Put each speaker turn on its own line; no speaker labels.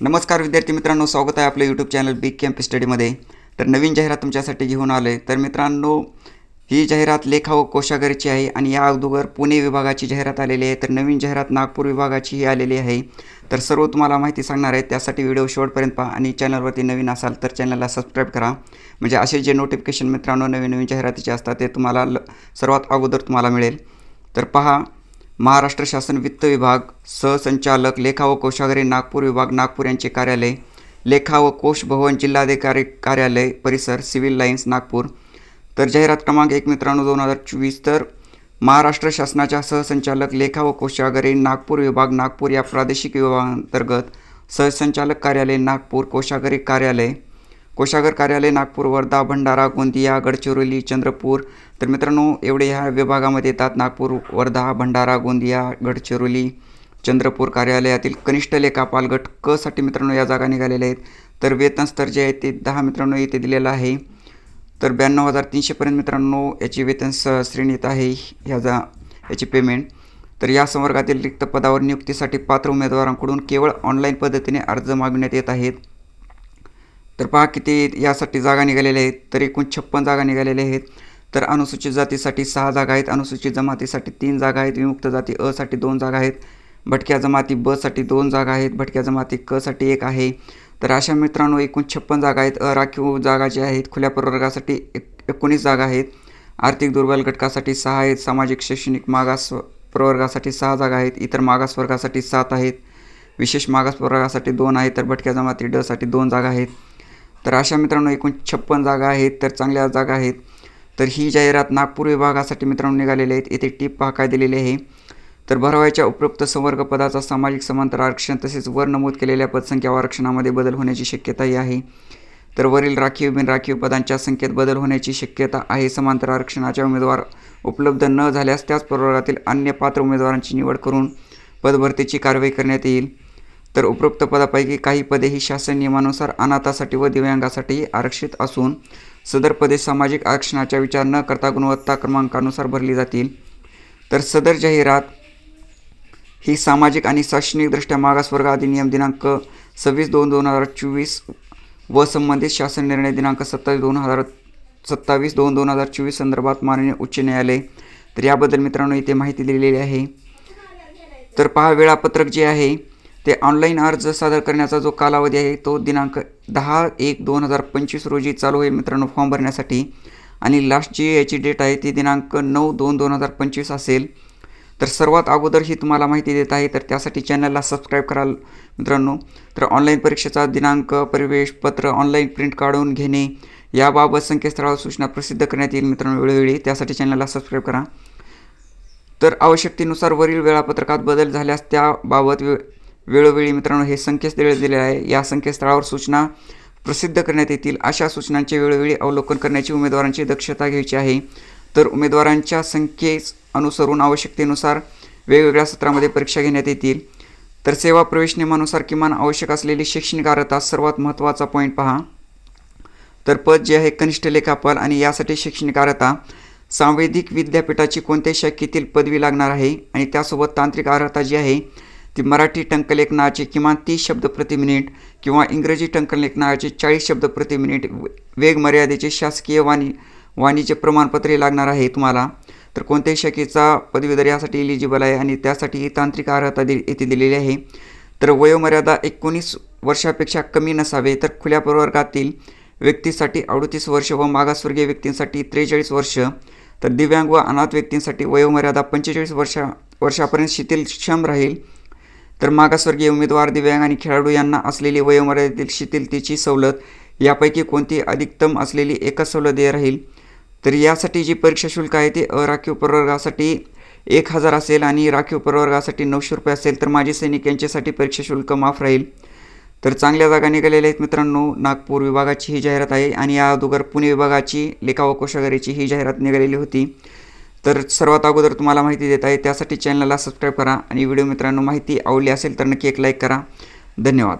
नमस्कार विद्यार्थी मित्रांनो स्वागत आहे आपलं यूट्यूब चॅनल बिग कॅम्प स्टडीमध्ये तर नवीन जाहिरात तुमच्यासाठी घेऊन आलो आहे तर मित्रांनो ही जाहिरात लेखा व कोशागारीची आहे आणि या अगोदर पुणे विभागाची जाहिरात आलेली आहे. तर नवीन जाहिरात नागपूर विभागाचीही आलेली आहे. तर सर्व तुम्हाला माहिती सांगणार आहे. त्यासाठी व्हिडिओ शेवटपर्यंत पहा आणि चॅनलवरती नवीन असाल तर चॅनलला सबस्क्राईब करा. म्हणजे असे जे नोटिफिकेशन मित्रांनो नवीन नवीन जाहिरातीचे असतात ते तुम्हाला ल सर्वात अगोदर तुम्हाला मिळेल. तर पहा महाराष्ट्र शासन वित्त विभाग सहसंचालक लेखा व कोशागारी नागपूर विभाग नागपूर यांचे कार्यालय लेखा व कोश भवन जिल्हाधिकारी कार्यालय परिसर सिव्हिल लाईन्स नागपूर. तर जाहिरात क्रमांक एक मित्रांनो दोन हजार चोवीस. तर महाराष्ट्र शासनाच्या सहसंचालक लेखा व कोशागारी नागपूर विभाग नागपूर या प्रादेशिक विभागांतर्गत सहसंचालक कार्यालय नागपूर कोशागारी कार्यालय. कोशागर कार्यालय नागपूर वर्धा भंडारा गोंदिया गडचिरोली चंद्रपूर. तर मित्रांनो एवढे ह्या विभागामध्ये येतात. नागपूर वर्धा भंडारा गोंदिया गडचिरोली चंद्रपूर कार्यालयातील कनिष्ठ लेखापाल गट क साठी मित्रांनो या जागा निघालेल्या आहेत. तर वेतन स्तर जे आहे ते दहा मित्रांनो येथे दिलेलं आहे. तर ब्याण्णव हजार तीनशेपर्यंत मित्रांनो याची वेतन स श्रेणी येत आहे ह्या जा याची पेमेंट तर या संवर्गातील रिक्त पदावर नियुक्तीसाठी पात्र उमेदवारांकडून केवळ ऑनलाईन पद्धतीने अर्ज मागवण्यात येत आहेत. तर पहा किती यासाठी जागा निघालेल्या आहेत. तर एकूण छप्पन जागा निघालेल्या आहेत. तर अनुसूचित जातीसाठी सहा जागा आहेत. अनुसूचित जमातीसाठी तीन जागा आहेत. विमुक्त जाती अ साठी दोन जागा आहेत. भटक्या जमाती बसाठी दोन जागा आहेत. भटक्या जमाती क साठी एक आहे. तर अशा मित्रांनो एकूण छप्पन जागा आहेत. अराखीव जागा ज्या आहेत खुल्या प्रवर्गासाठी एक एकोणीस जागा आहेत. आर्थिक दुर्बल घटकासाठी सहा आहेत. सामाजिक शैक्षणिक मागास प्रवर्गासाठी सहा जागा आहेत. इतर मागासवर्गासाठी सात आहेत. विशेष मागास प्रवर्गासाठी दोन आहेत. तर भटक्या जमाती ड साठी दोन जागा आहेत. तर अशा मित्रांनो एकूण छप्पन जागा आहेत तर चांगल्या जागा आहेत. तर ही जाहिरात नागपूर विभागासाठी मित्रांनो निघालेली आहेत. येथे टीप पहा काय दिलेली आहे. तर भरवायच्या उपयुक्त संवर्ग पदाचा सामाजिक समांतर आरक्षण तसेच वर नमूद केलेल्या पदसंख्या आरक्षणामध्ये बदल होण्याची शक्यताही आहे. तर वरील राखीव बिनराखीव पदांच्या संख्येत बदल होण्याची शक्यता आहे. समांतर आरक्षणाच्या उमेदवार उपलब्ध न झाल्यास त्याच प्रवर्गातील अन्य पात्र उमेदवारांची निवड करून पदभरतीची कारवाई करण्यात येईल. तर उपरोक्त पदापैकी काही पदे ही शासन नियमानुसार अनाथासाठी व दिव्यांगासाठी आरक्षित असून सदर पदे सामाजिक आरक्षणाचा विचार न करता गुणवत्ता क्रमांकानुसार भरली जातील. तर सदर जाहिरात ही सामाजिक आणि शैक्षणिकदृष्ट्या मागासवर्ग अधिनियम दिनांक सव्वीस दोन दोन हजार चोवीस व संबंधित शासन निर्णय दिनांक सत्तावीस दोन हजार सत्तावीस दोन दोन हजार चोवीस संदर्भात माननीय उच्च न्यायालय. तर याबद्दल मित्रांनो इथे माहिती दिलेली आहे. तर पहा वेळापत्रक जे आहे ते ऑनलाईन अर्ज सादर करण्याचा जो कालावधी आहे तो दिनांक दहा एक दोन हजार पंचवीस रोजी चालू आहे मित्रांनो फॉर्म भरण्यासाठी. आणि लास्ट जी याची डेट आहे ती दिनांक नऊ दोन दोन हजार पंचवीस असेल. तर सर्वात अगोदर ही तुम्हाला माहिती देत आहे तर त्यासाठी चॅनलला सबस्क्राईब कराल मित्रांनो. तर ऑनलाईन परीक्षेचा दिनांक परिवेश पत्र ऑनलाईन प्रिंट काढून घेणे याबाबत संकेतस्थळावर सूचना प्रसिद्ध करण्यात येईल मित्रांनो वेळोवेळी. त्यासाठी चॅनलला सबस्क्राईब करा. तर आवश्यकतेनुसार वरील वेळापत्रकात बदल झाल्यास त्याबाबत वे वेळोवेळी मित्रांनो हे संकेतस्थळ दिले आहे. या संकेतस्थळावर सूचना प्रसिद्ध करण्यात येतील. अशा सूचनांचे वेळोवेळी अवलोकन करण्याची उमेदवारांची दक्षता घ्यायची आहे. तर उमेदवारांच्या संख्येस अनुसरून आवश्यकतेनुसार वेगवेगळ्या सत्रामध्ये परीक्षा घेण्यात येतील. तर सेवा प्रवेश नियमानुसार किमान आवश्यक असलेली शैक्षणिक अर्हता सर्वात महत्त्वाचा पॉईंट पहा. तर पद जे आहे कनिष्ठ लेखापाल आणि यासाठी शैक्षणिक अर्हता. सांवेदिक विद्यापीठाची कोणत्या शाखेतील पदवी लागणार आहे? आणि त्यासोबत तांत्रिक अर्हता जी आहे ती मराठी टंकलेखनाचे किमान तीस शब्द प्रति मिनिट किंवा इंग्रजी टंकलेखनाचे चाळीस शब्द प्रति मिनिट वेग मर्यादेचे शासकीय वाणी वाणीचे प्रमाणपत्र लागणार आहे तुम्हाला. तर कोणत्याही शाखेचा पदवीधर यासाठी इलिजिबल आहे आणि त्यासाठी ही तांत्रिक अर्हता दि येथे दिलेली आहे. तर वयोमर्यादा एकोणीस वर्षापेक्षा कमी नसावे तर खुल्या प्रवर्गातील व्यक्तीसाठी अडतीस वर्ष व मागासवर्गीय व्यक्तींसाठी त्रेचाळीस वर्ष. तर दिव्यांग व अनाथ व्यक्तींसाठी वयोमर्यादा पंचेचाळीस वर्षा वर्षापर्यंत शिथिलक्षम राहील. तर मागासवर्गीय उमेदवार दिव्यांग आणि खेळाडू यांना असलेली वयोमर्यादेतील शिथिलतेची सवलत यापैकी कोणती अधिकतम असलेली एकच सवलत देय राहील? तर यासाठी जी परीक्षा शुल्क आहे ते अराखीव प्रवर्गासाठी एक हजार असेल आणि राखीव प्रवर्गासाठी नऊशे रुपये असेल. तर माजी सैनिक यांच्यासाठी परीक्षा शुल्क माफ राहील. तर चांगल्या जागा निघालेल्या आहेत मित्रांनो. नागपूर विभागाची ही जाहिरात आहे आणि या अगोदर पुणे विभागाची लेखा व कोशागारीची ही जाहिरात निघालेली होती. तर सर्वात अगोदर तुम्हाला माहिती देत आहे त्यासाठी चॅनलला सबस्क्राईब करा. आणि व्हिडिओ मित्रांनो माहिती आवडली असेल तर नक्की एक लाईक करा. धन्यवाद.